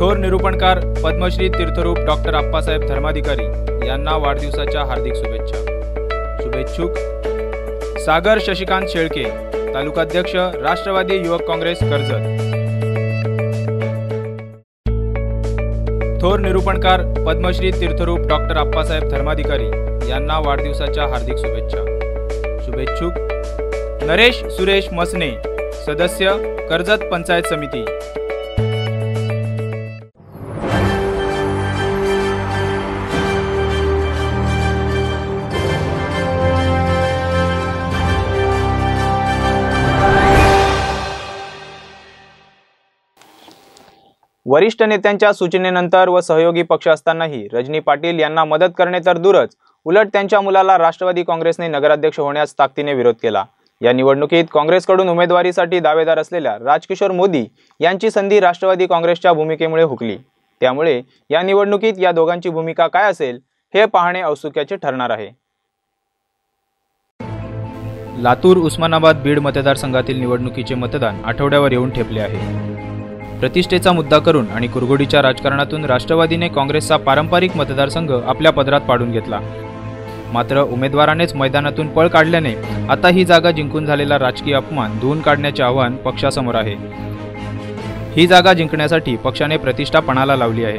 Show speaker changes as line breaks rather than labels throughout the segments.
थोर निरूपणकार पद्मश्री तीर्थरूप डॉक्टर आप्पासाहेब धर्माधिकारी यांना वाढदिवसाच्या हार्दिक शुभेच्छा. शुभेच्छुक. सागर शशिकांत शेळके तालुकाध्यक्ष राष्ट्रवादी युवक काँग्रेस कर्जत. थोर निरूपणकार पद्मश्री तीर्थरूप डॉक्टर आप्पासाहेब धर्माधिकारी यांना वाढदिवसाच्या हार्दिक शुभेच्छा. शुभेच्छुक. नरेश सुरेश मसने सदस्य कर्जत पंचायत समिती. वरिष्ठ नेत्यांच्या सूचनेनंतर व सहयोगी पक्ष असतानाही रजनी पाटील यांना मदत करणे तर दूरच उलट त्यांच्या मुलाला राष्ट्रवादी काँग्रेसने नगराध्यक्ष होण्यास ताकदीने विरोध केला. या निवडणुकीत काँग्रेसकडून उमेदवारीसाठी दावेदार असलेल्या राजकिशोर मोदी यांची संधी राष्ट्रवादी काँग्रेसच्या भूमिकेमुळे हुकली. त्यामुळे या निवडणुकीत या दोघांची भूमिका काय असेल हे पाहणे औत्सुक्याचे ठरणार आहे. लातूर उस्मानाबाद बीड मतदारसंघातील निवडणुकीचे मतदान आठवड्यावर येऊन ठेपले आहे. प्रतिष्ठेचा मुद्दा करून आणि कुरघोडीच्या राजकारणातून राष्ट्रवादीने काँग्रेसचा पारंपरिक मतदारसंघ आपल्या पदरात पाडून घेतला. मात्र उमेदवारानेच मैदानातून पळ काढल्याने आता ही जागा जिंकून झालेला राजकीय अपमान धुवून काढण्याचे आव्हान पक्षासमोर आहे. ही जागा जिंकण्यासाठी पक्षाने प्रतिष्ठापणाला लावली आहे.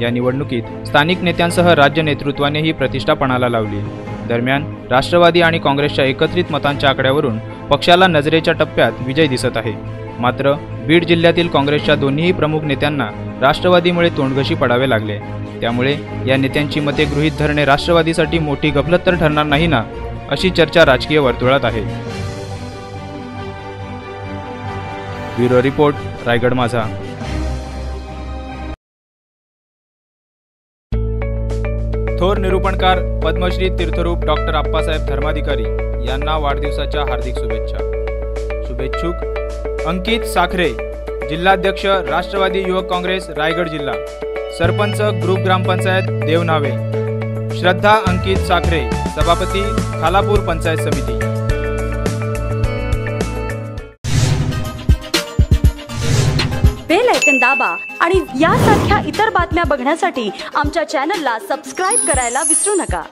या निवडणुकीत स्थानिक नेत्यांसह राज्य नेतृत्वाने ही प्रतिष्ठापणाला लावली. दरम्यान राष्ट्रवादी आणि काँग्रेसच्या एकत्रित मतांच्या आकड्यावरून पक्षाला नजरेच्या टप्प्यात विजय दिसत आहे. मात्र बीड जिल्ह्यातील काँग्रेसच्या दोन्हीही प्रमुख नेत्यांना राष्ट्रवादीमुळे तोंडघशी पडावे लागले. त्यामुळे या नेत्यांची मते गृहीत धरणे राष्ट्रवादीसाठी मोठी गफलत तर ठरणार नाही ना अशी चर्चा राजकीय वर्तुळात आहे. Bureau report Raigad Majha. थोर निरूपणकार पद्मश्री तीर्थरूप डॉक्टर आप्पासाहेब धर्माधिकारी यांना वाढदिवसाच्या हार्दिक शुभेच्छा. शुभेच्छुक अंकित साखरे जिल्हाध्यक्ष राष्ट्रवादी युवक काँग्रेस रायगड जिल्हा. सरपंच ग्रुप ग्रामपंचायत देवनावे. श्रद्धा अंकित साखरे सभापती खालापूर पंचायत समिती.
बेल ऐकन दाबा आणि यासारख्या इतर बातम्या बघण्यासाठी आमच्या चॅनलला सबस्क्राईब करायला विसरू नका.